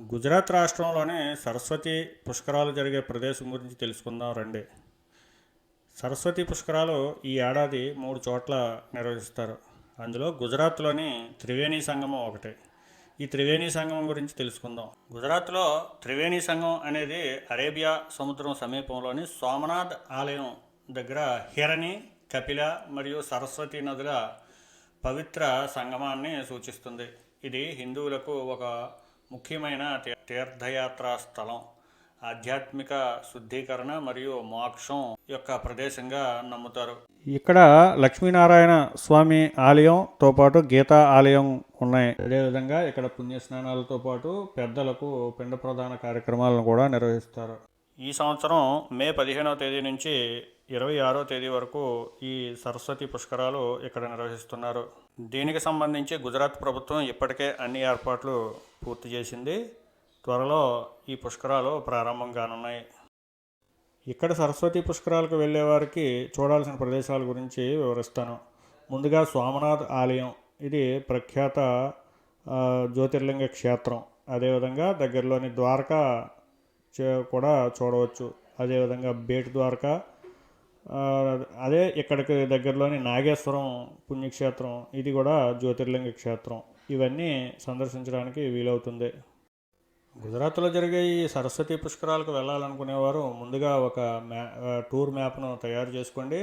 గుజరాత్ రాష్ట్రంలోని సరస్వతి పుష్కరాలు జరిగే ప్రదేశం గురించి తెలుసుకుందాం రండి. సరస్వతి పుష్కరాలు ఈ ఏడాది మూడు చోట్ల నిర్వహిస్తారు. అందులో గుజరాత్లోని త్రివేణి సంగమం ఒకటి. ఈ త్రివేణి సంగమం గురించి తెలుసుకుందాం. గుజరాత్లో త్రివేణి సంఘం అనేది అరేబియా సముద్రం సమీపంలోని సోమనాథ్ ఆలయం దగ్గర హిరణి కపిల మరియు సరస్వతి నదుల పవిత్ర సంగమాన్ని సూచిస్తుంది. ఇది హిందువులకు ఒక ముఖ్యమైన తీర్థయాత్రా స్థలం. ఆధ్యాత్మిక శుద్ధీకరణ మరియు మోక్షం యొక్క ప్రదేశంగా నమ్ముతారు. ఇక్కడ లక్ష్మీనారాయణ స్వామి ఆలయంతో పాటు గీతా ఆలయం ఉన్నాయి. అదేవిధంగా ఇక్కడ పుణ్యస్నానాలతో పాటు పెద్దలకు పిండ ప్రధాన కార్యక్రమాలను కూడా నిర్వహిస్తారు. ఈ సంవత్సరం మే పదిహేనవ తేదీ నుంచి ఇరవై ఆరో తేదీ వరకు ఈ సరస్వతి పుష్కరాలు ఇక్కడ నిర్వహిస్తున్నారు. దీనికి సంబంధించి గుజరాత్ ప్రభుత్వం ఇప్పటికే అన్ని ఏర్పాట్లు పూర్తి చేసింది. త్వరలో ఈ పుష్కరాలు ప్రారంభం కానున్నాయి. ఇక్కడ సరస్వతి పుష్కరాలకు వెళ్ళే వారికి చూడాల్సిన ప్రదేశాల గురించి వివరిస్తాను. ముందుగా సోమనాథ్ ఆలయం. ఇది ప్రఖ్యాత జ్యోతిర్లింగ క్షేత్రం. అదేవిధంగా దగ్గరలోని ద్వారకా చే- కూడా చూడవచ్చు. అదేవిధంగా బేట్ ద్వారకా అదే ఇక్కడికి దగ్గరలోని నాగేశ్వరం పుణ్యక్షేత్రం ఇది కూడా జ్యోతిర్లింగ క్షేత్రం. ఇవన్నీ సందర్శించడానికి వీలవుతుంది. గుజరాత్లో జరిగే ఈ సరస్వతి పుష్కరాలకు వెళ్ళాలనుకునేవారు ముందుగా ఒక మ్యా టూర్ మ్యాప్ను తయారు చేసుకోండి.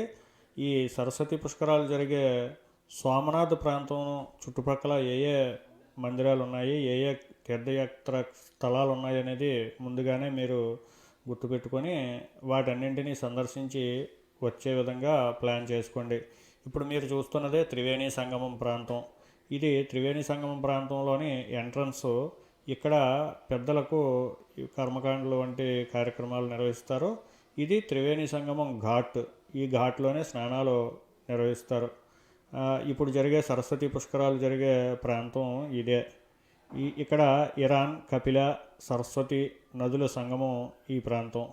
ఈ సరస్వతి పుష్కరాలు జరిగే సోమనాథ్ ప్రాంతం చుట్టుపక్కల ఏ ఏ మందిరాలు ఉన్నాయి ఏ ఏ తీర్థయాత్ర స్థలాలు ఉన్నాయి అనేది ముందుగానే మీరు గుర్తుపెట్టుకొని వాటన్నింటినీ సందర్శించి వచ్చే విధంగా ప్లాన్ చేసుకోండి. ఇప్పుడు మీరు చూస్తున్నదే త్రివేణి సంగమం ప్రాంతం. ఇది త్రివేణి సంగమం ప్రాంతంలోని ఎంట్రన్స్. ఇక్కడ పెద్దలకు కర్మకాండలు వంటి కార్యక్రమాలు నిర్వహిస్తారు. ఇది త్రివేణి సంగమం ఘాట్. ఈ ఘాట్లోనే స్నానాలు నిర్వహిస్తారు. ఇప్పుడు జరిగే సరస్వతి పుష్కరాలు జరిగే ప్రాంతం ఇదే. ఈ ఇక్కడ ఇరాన్ కపిల సరస్వతి నదుల సంగమం ఈ ప్రాంతం.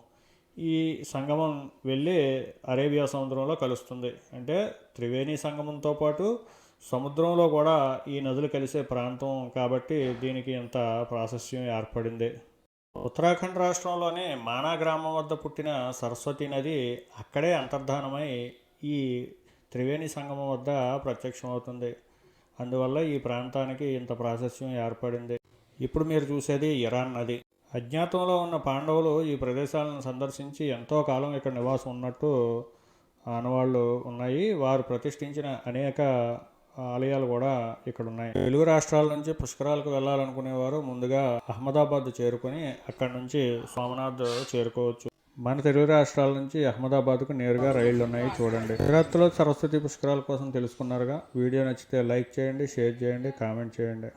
ఈ సంగమం వెళ్ళి అరేబియా సముద్రంలో కలుస్తుంది. అంటే త్రివేణి సంగమంతో పాటు సముద్రంలో కూడా ఈ నదులు కలిసే ప్రాంతం కాబట్టి దీనికి ఇంత ప్రాశస్యం ఏర్పడింది. ఉత్తరాఖండ్ రాష్ట్రంలోని మానా గ్రామం వద్ద పుట్టిన సరస్వతి నది అక్కడే అంతర్ధానమై ఈ త్రివేణి సంగమం వద్ద ప్రత్యక్షమవుతుంది. అందువల్ల ఈ ప్రాంతానికి ఇంత ప్రాశస్యం ఏర్పడింది. ఇప్పుడు మీరు చూసేది ఇరాన్ నది. అజ్ఞాతంలో ఉన్న పాండవులు ఈ ప్రదేశాలను సందర్శించి ఎంతో కాలం ఇక్కడ నివాసం ఉన్నట్టు ఆనవాళ్ళు ఉన్నాయి. వారు ప్రతిష్ఠించిన అనేక ఆలయాలు కూడా ఇక్కడ ఉన్నాయి తెలుగు రాష్ట్రాల నుంచి పుష్కరాలకు వెళ్ళాలనుకునేవారు ముందుగా అహ్మదాబాద్ చేరుకొని అక్కడ నుంచి సోమనాథ్ చేరుకోవచ్చు. మన తెలుగు రాష్ట్రాల నుంచి అహ్మదాబాద్కు నేరుగా రైళ్ళు ఉన్నాయి చూడండి. గుజరాత్లో సరస్వతి పుష్కరాల కోసం తెలుసుకున్నారుగా. వీడియో నచ్చితే లైక్ చేయండి షేర్ చేయండి కామెంట్ చేయండి.